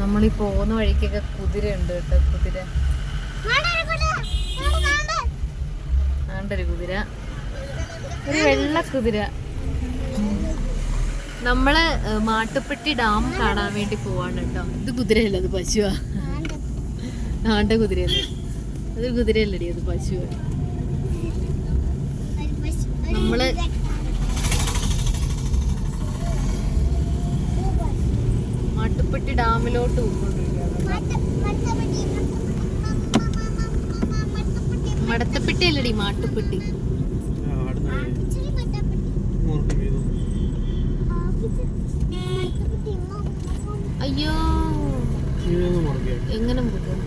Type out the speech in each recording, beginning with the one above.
നമ്മളീ പോകുന്ന വഴിക്കൊക്കെ കുതിര ഉണ്ട് കേട്ടോ കുതിര. ആണ്ടൊരു കുതിര. ഒരു വെള്ള കുതിര. നമ്മൾ മാട്ടുപ്പെട്ടി ഡാം കാണാൻ വേണ്ടി പോവാണ് കേട്ടോ. ഇത് കുതിരയല്ല അത് പശുവാ? ആണ്ട കുതിരയല്ല. അതൊരു കുതിരയല്ലടി അത് പശുവാ. നമ്മൾ മാട്ടുപ്പെട്ടി ഡാമിലോട്ട് മടത്തപ്പെട്ടി അല്ലടി മാട്ടുപ്പെട്ടി. അയ്യോ. എങ്ങനെ മുറുകും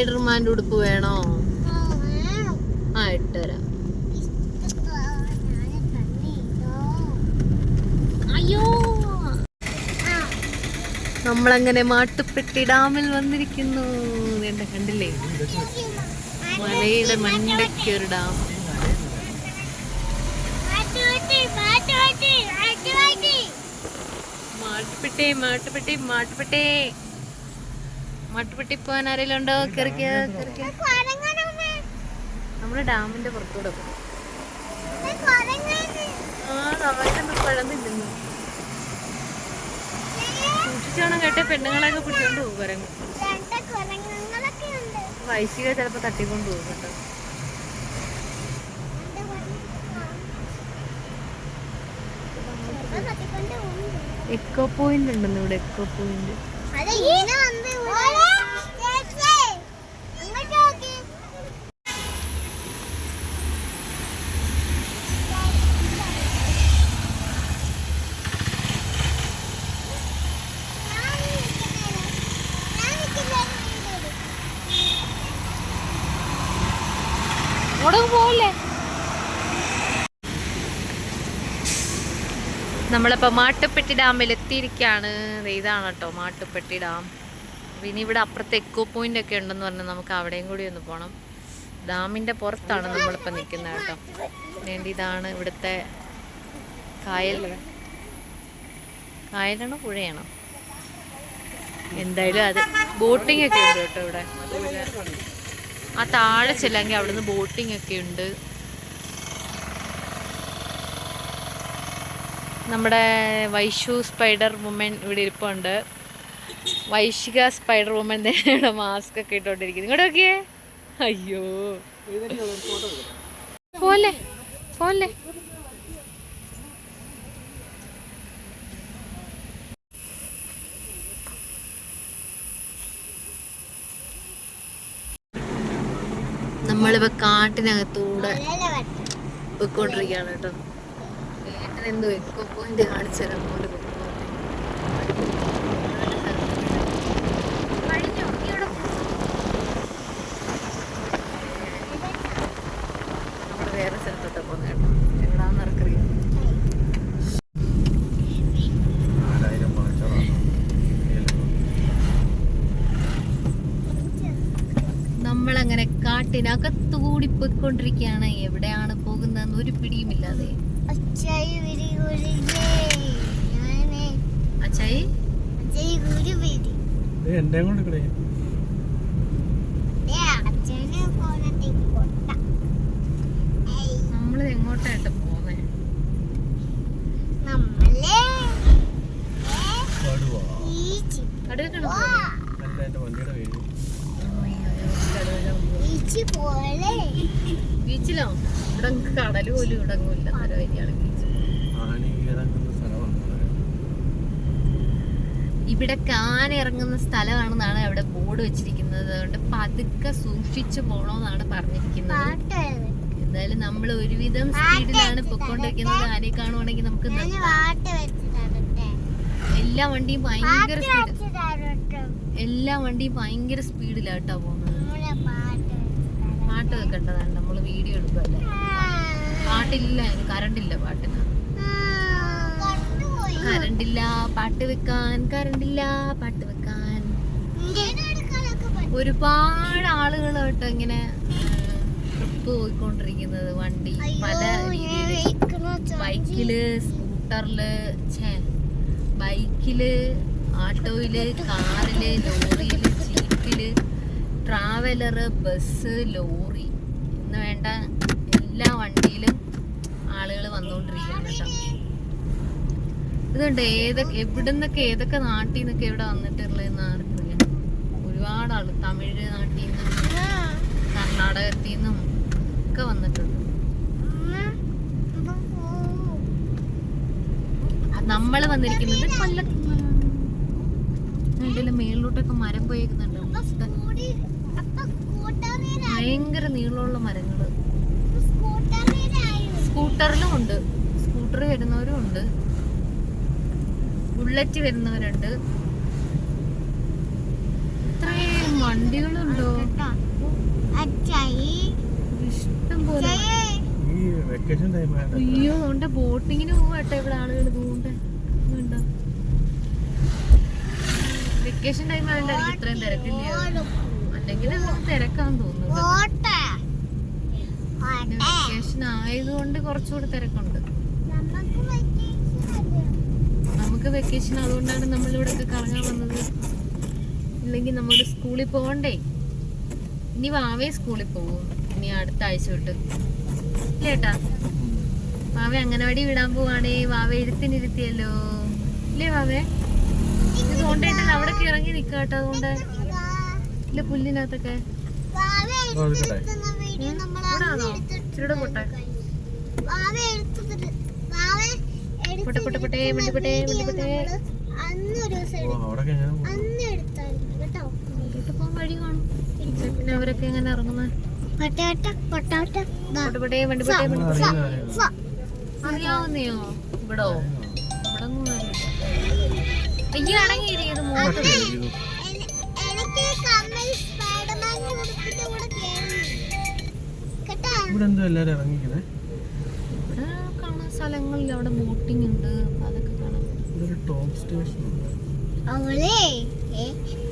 സ്പൈഡർമാന്റെ ഉടുപ്പ് വേണോ? ആ ഇട്ടുതരാം. അയ്യോ! നമ്മളങ്ങനെ മാട്ടുപ്പെട്ടി ഡാമിൽ വന്നിരിക്കുന്നു. വേണ്ട കണ്ടില്ലേ? മലയുടെ മണ്ടയ്ക്കൊരു ഡാം. മാട്ടുപ്പെട്ടി മാട്ടുപ്പെട്ടി മാട്ടുപ്പെട്ടി. മാട്ടുപ്പെട്ടി പോകാൻ ആരെങ്കിലും ഉണ്ടോ നമ്മൾ ഡാമിന്റെ പുറത്തൂടെ പോകും സൂക്ഷിച്ചോണം കേട്ടെ പെണ്ണുങ്ങളെയൊക്കെ പിടിച്ചോണ്ട് പോകും കുരങ്ങ്. വൈശിക ചിലപ്പോ തട്ടിക്കൊണ്ട് പോകും കേട്ടോ. എക്കോ പോയിന്റ് ഉണ്ടെന്ന് ഇവിടെ എക്കോ പോയിന്റ് അങ്ങോട്ട് പോവല്ലേ നമ്മളിപ്പോ മാട്ടുപ്പെട്ടി ഡാമിൽ എത്തിയിരിക്കുകയാണ് ഇതാണ് കേട്ടോ മാട്ടുപ്പെട്ടി ഡാം. പിന്നെ ഇവിടെ അപ്പുറത്ത് എക്കോ പോയിന്റ് ഒക്കെ ഉണ്ടെന്ന് പറഞ്ഞാൽ നമുക്ക് അവിടെയും കൂടി ഒന്ന് പോകണം ഡാമിന്റെ പുറത്താണ് നമ്മളിപ്പോൾ നിൽക്കുന്നത് കേട്ടോ. വേണ്ടി ഇതാണ് ഇവിടുത്തെ കായൽ. കായലാണോ പുഴയാണോ? എന്തായാലും അത് ബോട്ടിംഗ് ഒക്കെ ഉണ്ട് കേട്ടോ ഇവിടെ. ആ താഴെ ചെല്ലെങ്കിൽ അവിടുന്ന് ബോട്ടിംഗ് ഒക്കെ ഉണ്ട്. നമ്മുടെ വൈഷു സ്പൈഡർ വുമൻ ഇവിടെ ഇരിപ്പുണ്ട്. വൈശിക സ്പൈഡർ വുമൻ ഇവിടെ മാസ്ക് ഒക്കെ ഇട്ടോണ്ടിരിക്കുന്നു ഇങ്ങോട്ട് നോക്കിയേ. അയ്യോ. പോലെ പോലെ നമ്മളിപ്പോ കാട്ടിനകത്തൂടെ പോയിക്കൊണ്ടിരിക്കുകയാണ് കേട്ടോ. എന്തോ എക്കോ പോയിന്റ് കാണിച്ചു തരാൻ പോലെ വേറെ സ്ഥലത്തോട്ടാ പോകുന്നത് കേട്ടോ. എവിടാന്ന് ആർക്കറിയാം. നമ്മളങ്ങനെ കാട്ടിനകത്തുകൂടി പോയിക്കൊണ്ടിരിക്കുകയാണ്. എവിടെയാണ് പോകുന്നതെന്ന് ഒരു പിടിയുമില്ലാതെ. അച്ചായി വിരി കുരി അച്ചായി? അച്ചായി കുരു വിരി. എന്റെ കൊണ്ട് കളി നമ്മൾ എങ്ങോട്ടായിട്ട് പോന്നെ പാടുവാ കടുവൊക്കെ അല്ല എന്റെ വണ്ടിയുടെ പേര് ബീച്ചിലോ ഇവിടെ അങ്ങ് കടൽ പോലും ഇവിടെ അങ്ങും ഇല്ല അന്നേരം വരികയാണ് ബീച്ച് ആണി ഇറങ്ങുന്ന സ്ഥലമാണ് ഇവിടെ കാനിറങ്ങുന്ന സ്ഥലമാണെന്നാണ് അവിടെ ബോർഡ് വെച്ചിരിക്കുന്നത്. അതുകൊണ്ട് പതുക്കെ സൂക്ഷിച്ചു പോണോന്നാണ് പറഞ്ഞിരിക്കുന്നത്. എന്തായാലും നമ്മൾ ഒരുവിധം സ്പീഡിലാണ് പൊക്കോണ്ടിരിക്കുന്നത് ആരെ കാണുവാണെങ്കിൽ നമുക്ക്. എല്ലാ വണ്ടിയും ഭയങ്കര സ്പീഡ് എല്ലാ വണ്ടിയും ഭയങ്കര സ്പീഡിലാട്ടോ പോകുന്നത്. പാട്ട് വെക്കേണ്ടതാണ് നമ്മൾ വീഡിയോ എടുക്കല്ലേ പാട്ടില്ല കറണ്ടില്ല കറണ്ട് ഇല്ല പാട്ടിന് കരണ്ടില്ല പാട്ട് വെക്കാൻ കരണ്ടില്ല പാട്ട് വെക്കാൻ. ഒരുപാട് ആളുകൾ കേട്ടോ ഇങ്ങനെ ട്രിപ്പ് പോയിക്കൊണ്ടിരിക്കുന്നത് വണ്ടി പല ബൈക്കിൽ സ്കൂട്ടറിൽ ബൈക്കിൽ ആട്ടോയിൽ കാറിൽ ലോറിയിൽ ജീപ്പിൽ ട്രാവലറ് ബസ് ലോറി എന്ന് വേണ്ട എല്ലാ വണ്ടിയിലും ആളുകൾ വന്നുകൊണ്ടിരിക്കുന്നുണ്ട് ഇതുണ്ട് ഏതൊക്കെ എവിടുന്നൊക്കെ ഏതൊക്കെ നാട്ടിൽ നിന്നൊക്കെ ഇവിടെ വന്നിട്ടുള്ളതെന്ന് ആർക്കറിയാം ഒരുപാട് ആൾ തമിഴ് നാട്ടിൽ നിന്നും കർണാടകത്തിൽ നിന്നും ഒക്കെ വന്നിട്ടുണ്ട്. നമ്മൾ വന്നിരിക്കുന്നത് കൊല്ലത്ത് ഇതിന്റെ മേളിലോട്ടൊക്കെ മരം പോയേക്കുന്നുണ്ട് മസ്ത. ഭയങ്കര നീളമുള്ള മരങ്ങൾ. സ്കൂട്ടറിലും ഉണ്ട്. സ്കൂട്ടർ വരുന്നവരും ഉണ്ട്. ബുള്ളറ്റ് വരുന്നവരുണ്ട്. ഇത്രയും വണ്ടികളുണ്ടോ? ഇഷ്ടം പോലെ ഈ വെക്കേഷൻ ടൈം അയ്യോ അതുകൊണ്ട് ബോട്ടിങ്ങിന് പോവാട്ടെ ഇവിടെ ആളുകൾ ഇതുകൊണ്ട് വെക്കേഷൻ ടൈം ആയതുകൊണ്ടായിരിക്കും ഇത്രയും തിരക്കില്ല അല്ലെങ്കിൽ തിരക്കാന്ന് തോന്നുന്നു വെക്കേഷൻ ആയതുകൊണ്ട് കുറച്ചുകൂടി തിരക്കുണ്ട്. നമുക്ക് വെക്കേഷൻ അതുകൊണ്ടാണ് ഒക്കെ കറങ്ങാൻ വന്നത്. ഇല്ലെങ്കിൽ നമ്മുടെ സ്കൂളിൽ പോകണ്ടേ? ഇനി വാവേ സ്കൂളിൽ പോകും ഇനി അടുത്ത ആഴ്ച തൊട്ട്. ഇല്ലേട്ടാ വാവ അംഗനവാടി വിടാൻ പോവാണേ. വാവ എഴുത്തിനിരുത്തിയല്ലോ ഇല്ലേ വാവേ? ഇത് കൊണ്ടേട്ടൻ അവിടെ ഇറങ്ങി നിക്കാട്ടോ അതുകൊണ്ട്. ഇല്ല പുല്ലിനകത്തൊക്കെ? ഇവിടാണോ ഇച്ചിരിയുടെ പൊട്ടെ പൊട്ടെ പൊട്ടെ പൊട്ടെ വണ്ടി പൊട്ടെ വണ്ടി പൊട്ടെ പോകാൻ വഴി കാണും. പിന്നെ അവരൊക്കെ എങ്ങനെ ഇറങ്ങുന്നത് പൊട്ടെ പൊട്ടെ പൊട്ടെ പൊട്ടെ. അറിയാവുന്നെയോ? ഇവിടോ? അയ്യോ അടങ്ങിയിരിക്കുന്നത് എന്തോ എല്ലാരും ഇറങ്ങിക്കുന്നേ ഇവിടെ കാണാൻ സ്ഥലങ്ങളില്ല അവിടെ ബോട്ടിംഗ് ഉണ്ട്. അതൊക്കെ കാണാം. ഇതൊരു ടോപ്പ് സ്റ്റേഷൻ അവളെ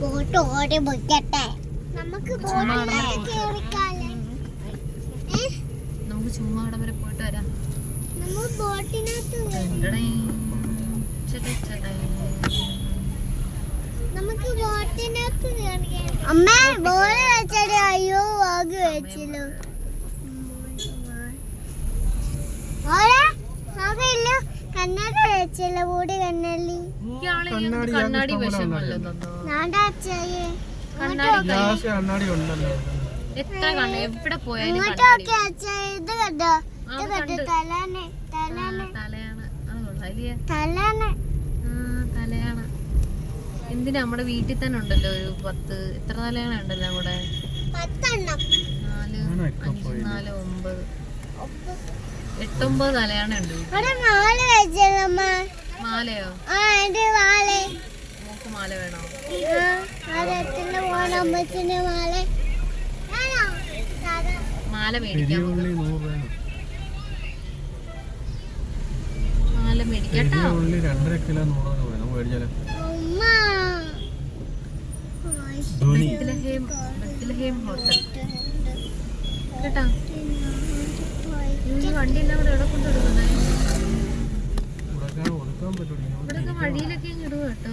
ബോട്ട് ഓടി പൊയ്ക്കട്ടെ നമുക്ക് നമുക്ക് ചുമ്മാ അവിടെ വരെ പോയിട്ട് വരാം. നമ്മൾ ബോട്ടിനകത്ത്. നമുക്ക് ബോട്ടിനകത്ത് കേറിക്കാം അമ്മ ബോൾ വെച്ചത് അയ്യോ വാഗ് വെച്ചല്ലോ. കണ്ണാടി വെച്ചല്ലോ കണ്ണാടി. കണ്ണാടി കണ്ണാടി ഗ്ലാസ് കണ്ണാടി ഉണ്ടല്ലോ. എത്ര കണ്ണ? എവിടെ പോയാലും ഇത് കണ്ടോ? തലയാണ് അല്ലേ തലാനെ തലയാണ് എന്തിനാ നമ്മുടെ വീട്ടിൽ തന്നെ ഉണ്ടല്ലോ ഒരു പത്ത്? എത്ര തലയാണ് ഉണ്ടല്ലോ നമ്മുടെ നാല് അഞ്ച് നാല് ഒമ്പത്. എട്ടൊമ്പത് തലയാണ് ഉണ്ട്? മാലയോ? മോക്ക് മാല വേണോ? മാല. മേടിക്കാം മാല മേടിക്കട്ടോ രണ്ടര കിലോ നൂറ് മേടിച്ചാലോ. ധോനി ഹോട്ടൽ. കേട്ടാ ഈ വണ്ടി എല്ലാം കൂടെ എവിടെ കൊണ്ടിടുന്നേ കൊടുക്കാൻ കൊടുക്കാൻ പറ്റൂല ഇവിടെയൊക്കെ വഴിയിലൊക്കെ ഇടുക കേട്ടോ.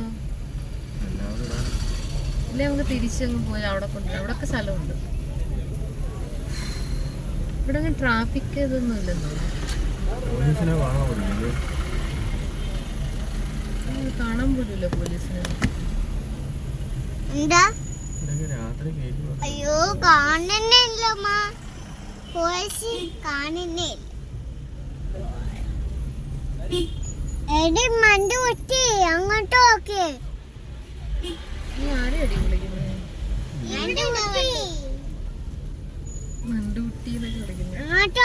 ഇല്ലേ നമുക്ക് തിരിച്ചങ്ങ് പോയി അവിടെ കൊണ്ടുവരാം അവിടെയൊക്കെ സ്ഥലമുണ്ട്. ഇവിടെ അങ്ങനെ ട്രാഫിക് ഇതൊന്നും ഇല്ലെന്നോ? കാണാൻ പോലുമില്ല പോലീസിനെ. എന്താ? രാത്രി. അയ്യോ കാണുന്നില്ല കാണുന്നേ എടി മണ്ട പൊട്ടി അങ്ങോട്ട് നോക്ക്.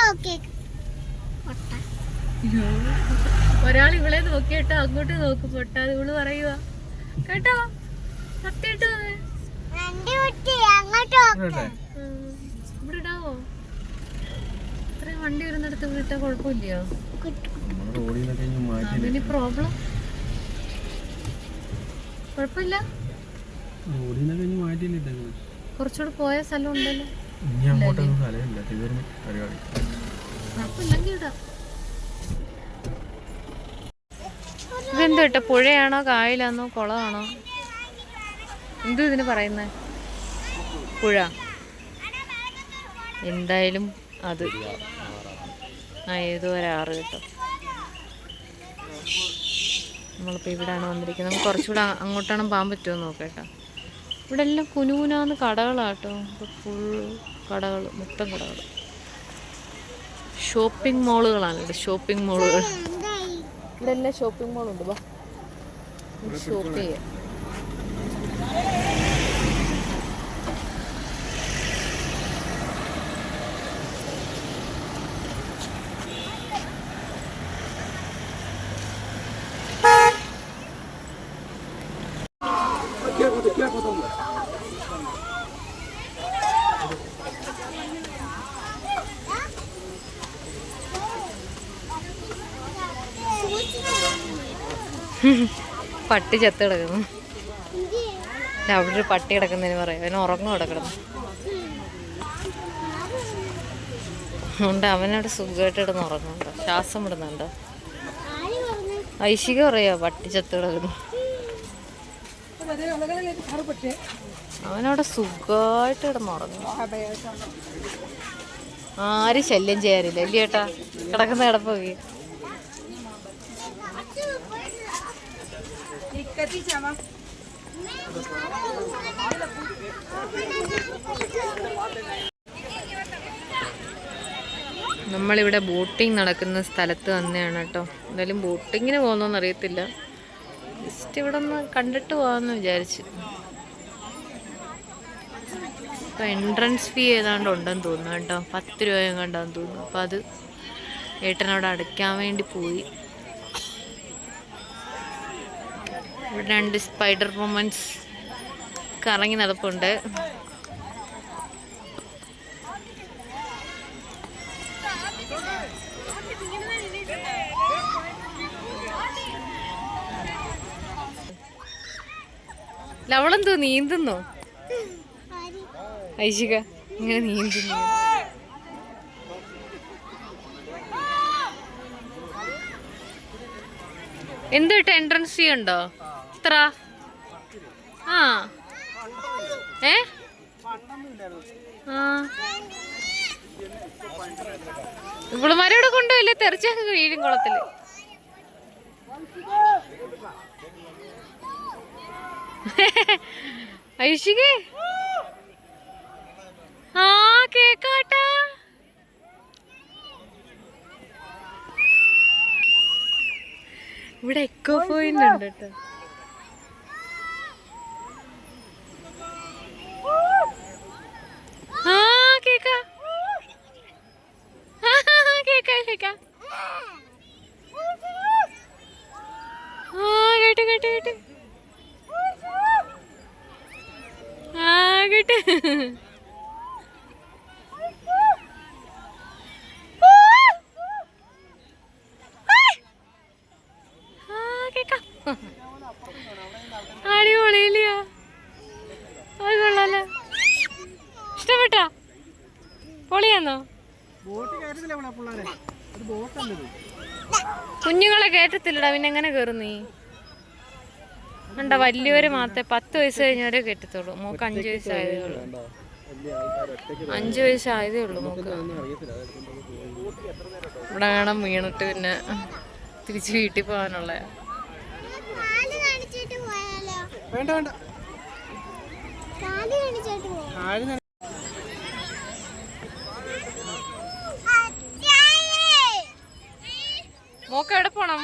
പൊട്ടി. പൊട്ട. ഒരാൾ ഇവളെ നോക്കിയിട്ടോ അങ്ങോട്ട് നോക്ക് പൊട്ടാതെ ഇവൾ പറയുക കേട്ടോ? കേട്ടെ ഇവിടെ ഇടാവോ? ഇത്രയും വണ്ടി വരുന്നിടത്ത് വിട്ട കുഴപ്പമില്ലയോ? അതിന് പ്രോബ്ലം കുഴപ്പമില്ല. കുറച്ചുകൂടെ പോയ സ്ഥലം ഉണ്ടല്ലോ. കുഴപ്പമില്ലെങ്കിൽ ഇടാം. ഇതെന്തോ ഇട്ട പുഴയാണോ കായലാണോ കുളമാണോ? എന്തോ ഇതിന് പറയുന്നത് പുഴ. എന്തായാലും അത്. ആ ഏതോ ഒരാറ് കേട്ടോ. നമ്മളിപ്പോൾ ഇവിടെയാണ് വന്നിരിക്കുന്നത്. നമുക്ക് കുറച്ചുകൂടെ അങ്ങോട്ടാണ് പോകാൻ പറ്റുമോ നോക്കേട്ടോ ഇവിടെ എല്ലാം കുനുകുനാന്ന് കടകളാട്ടോ. ഫുൾ കടകൾ മൊത്തം കടകൾ ഷോപ്പിംഗ് മോളുകളാണ് ഇവിടെ ഷോപ്പിംഗ് മാളുകൾ ഇവിടെ എല്ലാം ഷോപ്പിംഗ് മോളുണ്ട് വാ. ഷോപ്പ് ചെയ്യാം. പട്ടി ചത്ത് കിടക്കുന്നു. അവിടെ ഒരു പട്ടി കിടക്കുന്നതിന് പറയും. അവന് ഉറങ്ങും അവിടെ കിടന്നു. അവനവിടെ സുഖമായിട്ട് കിടന്ന് ഉറങ്ങുന്നുണ്ട്. ശ്വാസം വിടുന്നുണ്ടോ. ഐശിക പറയാ പട്ടി ചത്ത് കിടക്കുന്നു. അവനവിടെ സുഖമായിട്ട് കിടന്ന് ഉറങ്ങും ആരും ശല്യം ചെയ്യാറില്ല. ഇല്ല ചേട്ടാ കിടക്കുന്ന നമ്മളിവിടെ ബോട്ടിംഗ് നടക്കുന്ന സ്ഥലത്ത് തന്നെയാണ് കേട്ടോ. എന്തായാലും ബോട്ടിങ്ങിന് പോകുന്നോന്ന് അറിയത്തില്ല. ജസ്റ്റ് ഇവിടെ ഒന്ന് കണ്ടിട്ട് പോകാമെന്ന് വിചാരിച്ച്. ഇപ്പം എൻട്രൻസ് ഫീ ഏതാണ്ട് ഉണ്ടെന്ന് തോന്നുന്നു കേട്ടോ. പത്ത് രൂപയും കണ്ടാന്ന് തോന്നുന്നു. അപ്പോൾ അത് ഏട്ടനവിടെ അടയ്ക്കാൻ വേണ്ടി പോയി. രണ്ട് സ്പൈഡർ വുമൻസ് കറങ്ങി നടപ്പുണ്ട്. ലവളെന്തോ നീന്തുന്നോ? ഐശിക ഇങ്ങനെ നീന്തുന്നു. എന്തോ എൻട്രൻസ് ഉണ്ടോ എത്ര? ആ. ഏ? ആ. ഇവിടെ കൊണ്ടുപോയില്ലേ? തെറിച്ചങ്ങ് വീഴും കുളത്തിൽ. ഐഷികേ ആ കേക്കാട്ടാ. ഇവിടെ എക്കോ പോയിന്റ് ഉണ്ട് കേട്ടോ ആ കേക്കാ? കേക്കാ കേക്കാ. ആ കേട്ട് കേട്ട് കേട്ട്. ആ കേട്ട്. ആ, കേക്കാം. പൊളിയാന്നോ? കുഞ്ഞുങ്ങളെ കേറ്റത്തില്ലടാ പിന്നെ എങ്ങനെ കയറും നീ ഉണ്ടോ വലിയവര് മാത്രമേ പത്ത് വയസ്സ് കഴിഞ്ഞവരെ കയറ്റത്തുള്ളൂ മോക്ക് അഞ്ചു വയസ്സായതേ ഉള്ളൂ. അഞ്ചു വയസ്സായതേ ഉള്ളൂ മോക്ക്. ഇവിടെ വേണം വീണിട്ട് പിന്നെ തിരിച്ച് വീട്ടിൽ പോകാനുള്ള. കാൽ കാണിച്ചിട്ട് പോയാലോ? വേണ്ട വേണ്ട കാൽ കാണിച്ചിട്ട് പോവാം മോക്ക് എവിടെ പോണം?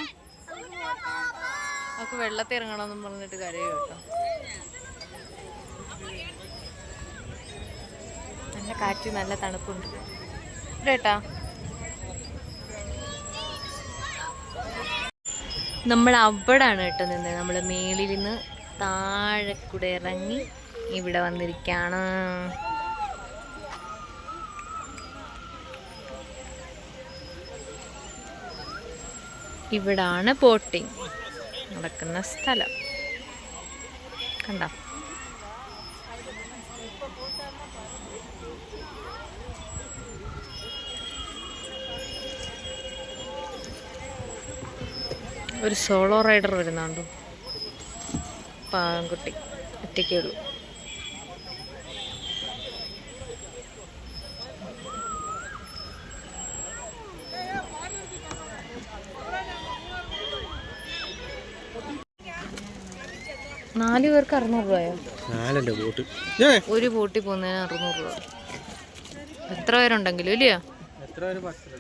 നമുക്ക് വെള്ളത്തിൽ ഇറങ്ങണമെന്നും പറഞ്ഞിട്ട് കരയോ കേട്ടോ. നല്ല കാറ്റ് നല്ല തണുപ്പുണ്ട്. കേട്ടാ നമ്മൾ അവിടാണ് കേട്ടോ നിന്നത് നമ്മൾ മേളിൽ നിന്ന് താഴെ കൂടെ ഇറങ്ങി ഇവിടെ വന്നിരിക്കുകയാണ് ഇവിടാണ് ബോട്ടിങ് നടക്കുന്ന സ്ഥലം. കണ്ട? ഒരു സോളോ റൈഡർ വരുന്നുണ്ടോ. പാവൻകുട്ടി ഒറ്റയ്ക്കേ ഉള്ളൂ. നാല് പേർക്ക് അറുന്നൂറ് രൂപയോ? നാലല്ലേ ബോട്ട് ഒരു ബോട്ടിൽ പോകുന്നതിന് അറുന്നൂറ് രൂപ. എത്ര പേരുണ്ടെങ്കിലും ഇല്ലയോ? എത്ര പേര് ബസ്സിൽ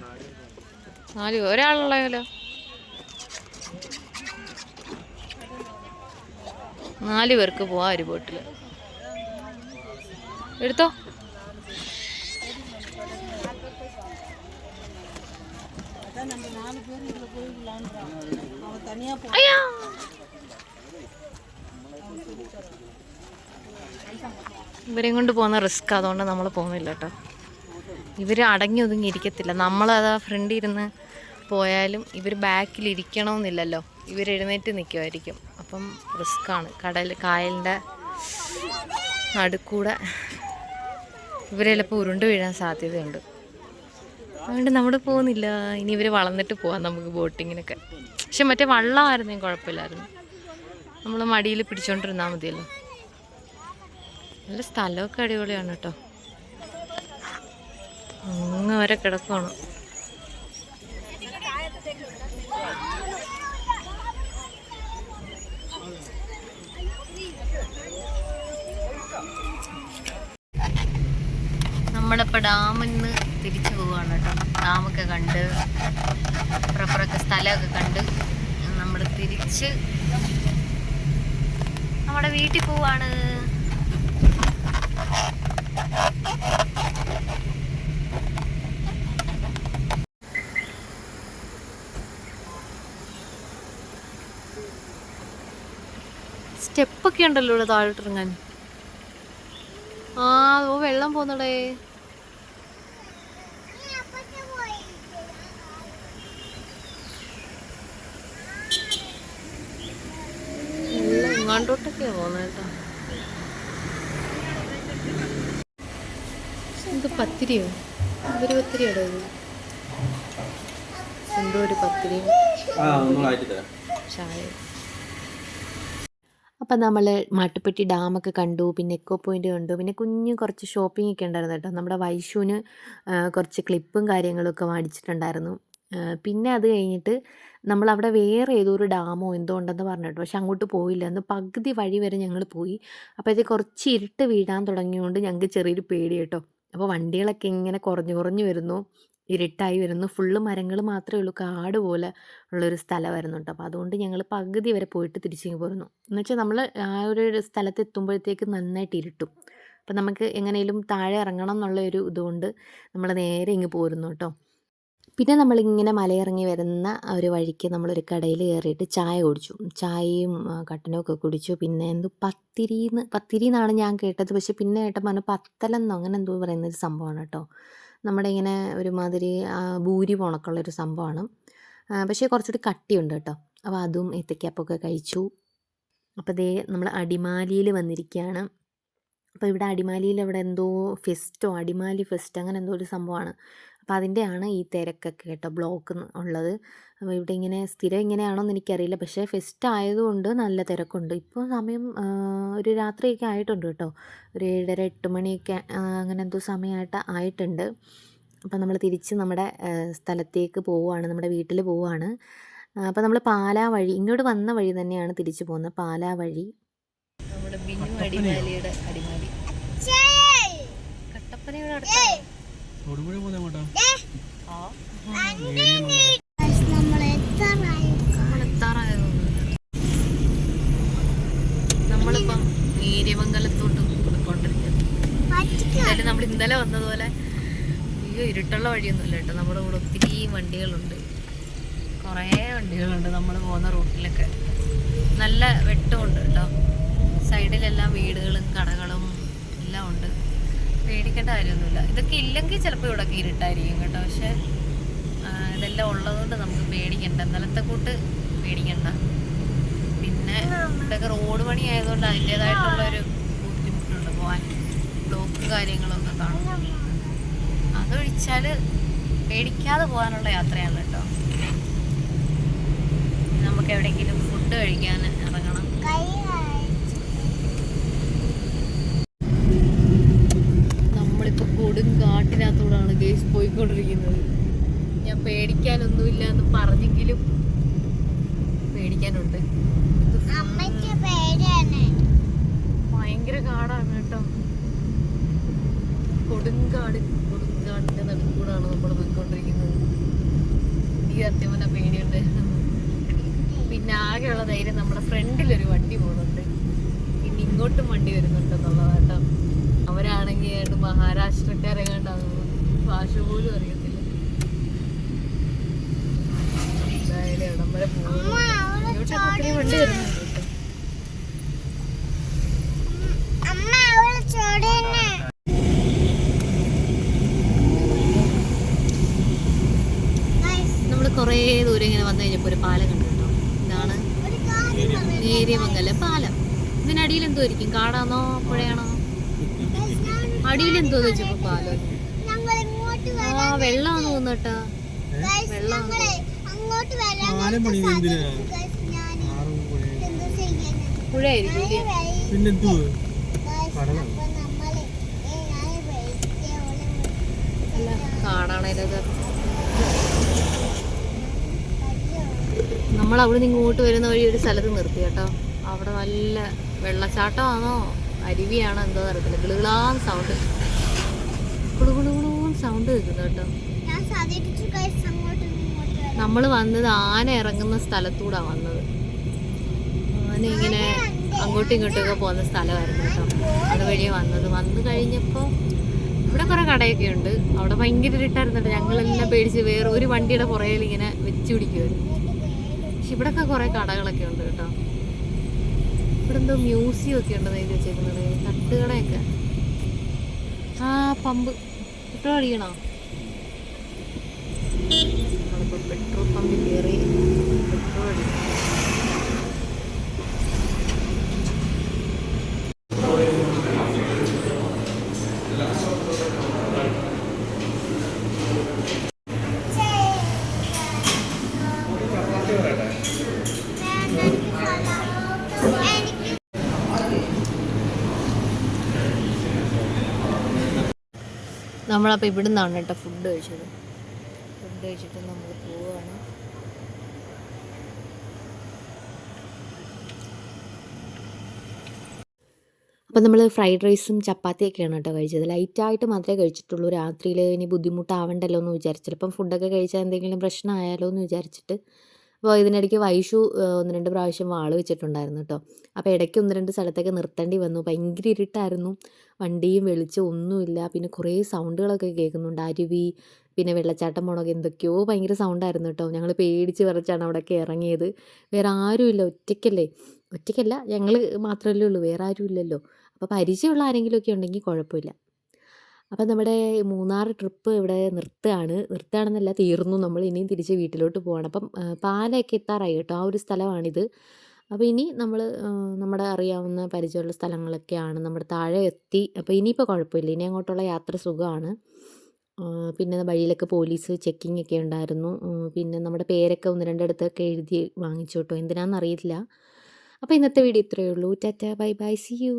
നാല് ഒരാളുള്ളല്ലോ നാല് പേർക്ക് പോവാം ഒരു ബോട്ടിൽ എടുത്തോ? അയ്യാ! ഇവരെയും കൊണ്ട് പോകുന്ന റിസ്ക് അതുകൊണ്ട് നമ്മൾ പോകുന്നില്ല കേട്ടോ. ഇവർ അടങ്ങി ഒതുങ്ങി ഇരിക്കത്തില്ല. നമ്മളത് ഫ്രണ്ടിൽ ഇരുന്ന് പോയാലും ഇവർ ബാക്കിൽ ഇരിക്കണമെന്നില്ലല്ലോ ഇവർ എഴുന്നേറ്റ് നിൽക്കുമായിരിക്കും അപ്പം റിസ്ക്കാണ് കടൽ കായലിന്റെ നടുക്കൂടെ ഇവരെ ചിലപ്പോൾ ഉരുണ്ട് വീഴാൻ സാധ്യതയുണ്ട്. അതുകൊണ്ട് നമ്മൾ പോകുന്നില്ല. ഇനി ഇവർ വളർന്നിട്ട് പോവാം നമുക്ക് ബോട്ടിങ്ങിനൊക്കെ പക്ഷെ മറ്റേ വള്ളമായിരുന്നെങ്കിൽ കുഴപ്പമില്ലായിരുന്നു. നമ്മൾ മടിയിൽ പിടിച്ചോണ്ടിരുന്നാൽ മതിയല്ലോ. നല്ല സ്ഥലമൊക്കെ അടിപൊളിയാണ് കേട്ടോ. അങ്ങ് വരെ കിടക്കുവാണ്. നമ്മളിപ്പോൾ ഡാമിൽ നിന്ന് തിരിച്ചു പോവുകയാണ് കേട്ടോ. ഡാമൊക്കെ കണ്ട് അപ്പുറപ്പുറമൊക്കെ സ്ഥലമൊക്കെ കണ്ട് നമ്മൾ തിരിച്ച് നമ്മുടെ വീട്ടിൽ പോവാണ്. സ്റ്റെപ്പൊക്കെ ഉണ്ടല്ലോ ഇവിടെ താഴോട്ടിറങ്ങാൻ. ആ ഓ വെള്ളം പോന്നടേ. വെള്ളം ഇങ്ങാണ്ടോട്ടൊക്കെയാ പോകുന്നത് കേട്ടോ ഇത് പത്തിരിയോ? എന്തൊരു പത്തിരിയാടോ ഇത് എന്തോ ഒരു പത്തിരിയും ആ ഒന്നുകൂടായിട്ട് തരാം. ചായ. അപ്പം നമ്മൾ മാട്ടുപ്പെട്ടി ഡാമൊക്കെ കണ്ടു പിന്നെ എക്കോ പോയിന്റ് കണ്ടു പിന്നെ കുഞ്ഞു കുറച്ച് ഷോപ്പിംഗ് ഒക്കെ ഉണ്ടായിരുന്നു കേട്ടോ. നമ്മുടെ വൈഷുവിന് കുറച്ച് ക്ലിപ്പും കാര്യങ്ങളൊക്കെ മേടിച്ചിട്ടുണ്ടായിരുന്നു. പിന്നെ അത് കഴിഞ്ഞിട്ട് നമ്മൾ അവിടെ വേറെ ഏതോ ഒരു ഡാമോ എന്തോ ഉണ്ടെന്ന് പറഞ്ഞിട്ട് പക്ഷെ അങ്ങോട്ട് പോയില്ല. അന്ന് പകുതി വഴി വരെ ഞങ്ങൾ പോയി. അപ്പോൾ ഇത് കുറച്ച് ഇരുട്ട് വീഴാൻ തുടങ്ങിയതുകൊണ്ട് ഞങ്ങൾക്ക് ചെറിയൊരു പേടി കേട്ടോ. അപ്പോൾ വണ്ടികളൊക്കെ ഇങ്ങനെ കുറഞ്ഞു കുറഞ്ഞു വരുന്നു. ഇരുട്ടായി വരുന്നു. ഫുള്ള് മരങ്ങൾ മാത്രമേ ഉള്ളൂ. കാട് പോലെ ഉള്ളൊരു സ്ഥലം വരുന്നുണ്ട് അപ്പോൾ അതുകൊണ്ട് ഞങ്ങൾ പകുതി വരെ പോയിട്ട് തിരിച്ചിങ്ങ് പോരുന്നു. എന്ന് വെച്ചാൽ നമ്മൾ ആ ഒരു സ്ഥലത്ത് എത്തുമ്പോഴത്തേക്ക് നന്നായിട്ട് ഇരുട്ടും. അപ്പം നമുക്ക് എങ്ങനെയും താഴെ ഇറങ്ങണം എന്നുള്ള ഒരു ഇതുകൊണ്ട് നമ്മൾ നേരെ ഇങ്ങ് പോരുന്നു കേട്ടോ. പിന്നെ നമ്മളിങ്ങനെ മലയിറങ്ങി വരുന്ന ഒരു വഴിക്ക് നമ്മളൊരു കടയിൽ കയറിയിട്ട് ചായ കുടിച്ചു. ചായയും കട്ടനൊക്കെ കുടിച്ചു. പിന്നെ എന്തോ പത്തിരിന്ന് പത്തിരി എന്നാണ് ഞാൻ കേട്ടത്. പക്ഷെ പിന്നെ കേട്ടപ്പോൾ പറഞ്ഞു പത്തലെന്നോ അങ്ങനെ എന്തോ പറയുന്ന ഒരു സംഭവമാണ് കേട്ടോ. നമ്മുടെ ഇങ്ങനെ ഒരുമാതിരി ഭൂരി പോണക്കുള്ളൊരു സംഭവമാണ്. പക്ഷേ കുറച്ചുകൂടി കട്ടിയുണ്ട് കേട്ടോ. അപ്പോൾ അതും ഏത്തക്കാപ്പൊക്കെ കഴിച്ചു. അപ്പോൾ ദേ നമ്മൾ അടിമാലിയിൽ വന്നിരിക്കുകയാണ്. അപ്പോൾ ഇവിടെ അടിമാലിയിൽ അവിടെ എന്തോ ഫെസ്റ്റോ അടിമാലി ഫെസ്റ്റ് അങ്ങനെ എന്തോ ഒരു സംഭവമാണ്. അപ്പോൾ അതിന്റെയാണ് ഈ തിരക്കൊക്കെ കേട്ടോ ബ്ലോക്ക് ഉള്ളത്. അപ്പോൾ ഇവിടെ ഇങ്ങനെ സ്ഥിരം ഇങ്ങനെയാണോന്ന് എനിക്കറിയില്ല. പക്ഷേ ഫെസ്റ്റ് ആയതുകൊണ്ട് നല്ല തിരക്കുണ്ട്. ഇപ്പോൾ സമയം ഒരു രാത്രിയൊക്കെ ആയിട്ടുണ്ട് കേട്ടോ. ഒരു ഏഴര എട്ട് മണിയൊക്കെ അങ്ങനെ എന്തോ സമയമായിട്ട് ആയിട്ടുണ്ട്. അപ്പോൾ നമ്മൾ തിരിച്ച് നമ്മുടെ സ്ഥലത്തേക്ക് പോവുകയാണ് നമ്മുടെ വീട്ടിൽ പോവുകയാണ് അപ്പോൾ നമ്മൾ പാലാ വഴി ഇങ്ങോട്ട് വന്ന വഴി തന്നെയാണ് തിരിച്ചു പോകുന്നത്. പാലാ വഴി. നമ്മുടെ ബിനു അടിമാലിയുടെ അടിമാലി. കട്ടപ്പനയുടെ അടുത്താണ്. തൊടുപുഴ നമ്മൾ എത്താറായത് നമ്മളിപ്പം നീര്യമംഗലത്തോട്ട് പോയിക്കൊണ്ടിരിക്കുന്നത് നമ്മൾ ഇന്നലെ വന്നതുപോലെ അയ്യോ ഇരുട്ടുള്ള വഴിയൊന്നുമില്ല കേട്ടോ. നമ്മുടെ കൂടെ ഒത്തിരി വണ്ടികളുണ്ട്. കുറേ വണ്ടികളുണ്ട് നമ്മൾ പോകുന്ന റൂട്ടിലൊക്കെ. നല്ല വെട്ടമുണ്ട് കേട്ടോ. സൈഡിലെല്ലാം വീടുകളും കടകളും പേടിക്കേണ്ട കാര്യമൊന്നുമില്ല. ഇതൊക്കെ ഇല്ലെങ്കിൽ ചിലപ്പോൾ ഇവിടെ ഇരുട്ടായിരിക്കും കേട്ടോ. പക്ഷെ ഇതെല്ലാം ഉള്ളതുകൊണ്ട് നമുക്ക് പേടിക്കണ്ട. നിലത്തെ കൂട്ട് പേടിക്കണ്ട. പിന്നെ ഇവിടെയൊക്കെ റോഡ് പണി ആയതുകൊണ്ട് അതിന്റെതായിട്ടുള്ള ഒരു ബുദ്ധിമുട്ടുണ്ട് പോകാൻ ബ്ലോക്കും കാര്യങ്ങളൊക്കെ കാണും അതൊഴിച്ചാൽ പേടിക്കാതെ പോകാനുള്ള യാത്രയാണ് കേട്ടോ. നമുക്ക് എവിടെയെങ്കിലും ഫുഡ് കഴിക്കാൻ ഇറങ്ങണം കൈ കാണിച്ചു. നമ്മളിപ്പോൾ കൊടും കാട്ടിനകത്തൂടാണ് ഗേസ് പോയിക്കൊണ്ടിരിക്കുന്നത്. ഞാൻ പേടിക്കാനൊന്നുമില്ല എന്ന് പറഞ്ഞെങ്കിലും പേടിക്കാനുണ്ട്. ഭയങ്കര കാടാണ് കേട്ടോ. കൊടുങ്കാട് കൊടുങ്കാടിന്റെ നടുക്കൂടാണ് നമ്മൾ പോയിക്കൊണ്ടിരിക്കുന്നത്. ഈ സത്യം പറഞ്ഞ പേടിയുണ്ട്. പിന്നെ ആകെയുള്ള ധൈര്യം നമ്മുടെ ഫ്രണ്ടിലൊരു വണ്ടി പോകുന്നുണ്ട് പിന്നെ ഇങ്ങോട്ടും വണ്ടി വരുന്നുണ്ടെന്നുള്ളത് കേട്ടോ. അവരാണെങ്കിൽ ഏതാണ്ട് മഹാരാഷ്ട്രക്കാരെ ഭാഷ പോലും അറിയത്തില്ല. എന്തായാലും ഇടം വരെ പോകുന്നു അമ്മ അവൾ ഇങ്ങോട്ടൊക്കെ ഒത്തിരി വണ്ടി വരുന്നുണ്ട് കേട്ടോ അമ്മ നമ്മൾ കുറേ ദൂരം ഇങ്ങനെ വന്നു കഴിഞ്ഞപ്പോൾ ഒരു പാലം കണ്ടു കേട്ടോ. ഇതാണ് നേരിയമംഗല പാലം. ഇതിനടിയിൽ എന്തോ ആയിരിക്കും. കാടാണോ പുഴയാണോ? അടിയിൽ എന്തോ വെച്ചപ്പോ പാലോ ആ വെള്ളാന്ന് കാടാണേലത് നമ്മൾ അവിടെ നിന്ന് ഇങ്ങോട്ട് വരുന്ന വഴി ഒരു സ്ഥലത്ത് നിർത്തി കേട്ടോ. അവിടെ നല്ല വെള്ളച്ചാട്ടമാണോ? അരുവിയാണോ എന്തോ അറിയത്തില്ല ഗിളുകളാന്ന് സൗണ്ട് കുളുകുളുകുളും സൗണ്ട് കേൾക്കുന്നു കേട്ടോ. നമ്മൾ വന്നത് ആന ഇറങ്ങുന്ന സ്ഥലത്തൂടാ വന്നത്. ആന ഇങ്ങനെ അങ്ങോട്ടും ഇങ്ങോട്ടുമൊക്കെ പോകുന്ന സ്ഥലമായിരുന്നു കേട്ടോ. അതുവഴിയാ വന്നത്. വന്നു കഴിഞ്ഞപ്പോൾ ഇവിടെ കുറേ കടയൊക്കെ ഉണ്ട്. അവിടെ ഭയങ്കര ഇരുട്ടായിരുന്നു കേട്ടോ ഞങ്ങളെല്ലാം പേടിച്ച് വേറെ ഒരു വണ്ടിയുടെ പുറകിൽ ഇങ്ങനെ വെച്ച് പിടിക്കുമായിരുന്നു പക്ഷെ ഇവിടെയൊക്കെ കുറേ കടകളൊക്കെ ഉണ്ട് കേട്ടോ. ഇവിടെ എന്തോ മ്യൂസിയം ഒക്കെ ഉണ്ടെന്ന് എഴുതി വെച്ചേക്കുന്നത്. തട്ടുകടയൊക്കെ. ആ പമ്പ്. പെട്രോൾ അടിക്കണോ? നമ്മളിപ്പോൾ പെട്രോൾ പമ്പിൽ കയറി പെട്രോൾ അടിക്കണം നമ്മളപ്പോൾ ഇവിടെ നിന്നാണ് കേട്ടോ ഫുഡ് കഴിച്ചത്. ഫുഡ് കഴിച്ചിട്ട് നമ്മൾ പോവുകയാണ് അപ്പം നമ്മൾ ഫ്രൈഡ് റൈസും ചപ്പാത്തിയൊക്കെയാണ് കേട്ടോ കഴിച്ചത്. ലൈറ്റായിട്ട് മാത്രമേ കഴിച്ചിട്ടുള്ളൂ. രാത്രിയിൽ ഇനി ബുദ്ധിമുട്ടാവണ്ടല്ലോ എന്ന് വിചാരിച്ചു ഇപ്പം ഫുഡൊക്കെ കഴിച്ചാൽ എന്തെങ്കിലും പ്രശ്നമായാലോ എന്ന് വിചാരിച്ചിട്ട് അപ്പോൾ ഇതിനിടയ്ക്ക് വൈഷു ഒന്ന് രണ്ട് പ്രാവശ്യം വാൾ വെച്ചിട്ടുണ്ടായിരുന്നു കേട്ടോ. അപ്പോൾ ഇടയ്ക്ക് ഒന്ന് രണ്ട് സ്ഥലത്തൊക്കെ നിർത്തേണ്ടി വന്നു. ഭയങ്കര ഇരുട്ടായിരുന്നു. വണ്ടിയും വെളിച്ചം ഒന്നുമില്ല. പിന്നെ കുറേ സൗണ്ടുകളൊക്കെ കേൾക്കുന്നുണ്ട്. അരുവി പിന്നെ വെള്ളച്ചാട്ടം പോണൊക്കെ എന്തൊക്കെയോ ഭയങ്കര സൗണ്ടായിരുന്നു കേട്ടോ. ഞങ്ങൾ പേടിച്ച് വിറച്ചാണ് അവിടെയൊക്കെ ഇറങ്ങിയത്. വേറെ ആരുമില്ല. ഒറ്റയ്ക്കല്ലേ? ഒറ്റയ്ക്കല്ല. ഞങ്ങൾ മാത്രമല്ലേ ഉള്ളൂ. വേറെ ആരുമില്ലല്ലോ. അപ്പോൾ പരിചയമുള്ള ആരെങ്കിലുമൊക്കെ ഉണ്ടെങ്കിൽ കുഴപ്പമില്ല. അപ്പം നമ്മുടെ മൂന്നാർ ട്രിപ്പ് ഇവിടെ നിർത്തുകയാണ്. നിർത്തുകയാണെന്നല്ല തീർന്നു. നമ്മൾ ഇനിയും തിരിച്ച് വീട്ടിലോട്ട് പോകണം അപ്പം പാലയൊക്കെ എത്താറായി കേട്ടോ. ആ ഒരു സ്ഥലമാണിത്. അപ്പോൾ ഇനി നമ്മൾ നമ്മുടെ അറിയാവുന്ന പരിചയമുള്ള സ്ഥലങ്ങളൊക്കെയാണ് നമ്മുടെ താഴെ എത്തി. അപ്പോൾ ഇനിയിപ്പോൾ കുഴപ്പമില്ല. ഇനി അങ്ങോട്ടുള്ള യാത്ര സുഖമാണ്. പിന്നെ വഴിയിലൊക്കെ പോലീസ് ചെക്കിംഗ് ഒക്കെ ഉണ്ടായിരുന്നു. പിന്നെ നമ്മുടെ പേരൊക്കെ ഒന്ന് രണ്ടിടത്തൊക്കെ എഴുതി വാങ്ങിച്ചു കേട്ടോ. എന്തിനാണെന്ന് അറിയില്ല അപ്പോൾ ഇന്നത്തെ വീഡിയോ ഇത്രയേ ഉള്ളൂ. Tata bye bye. See you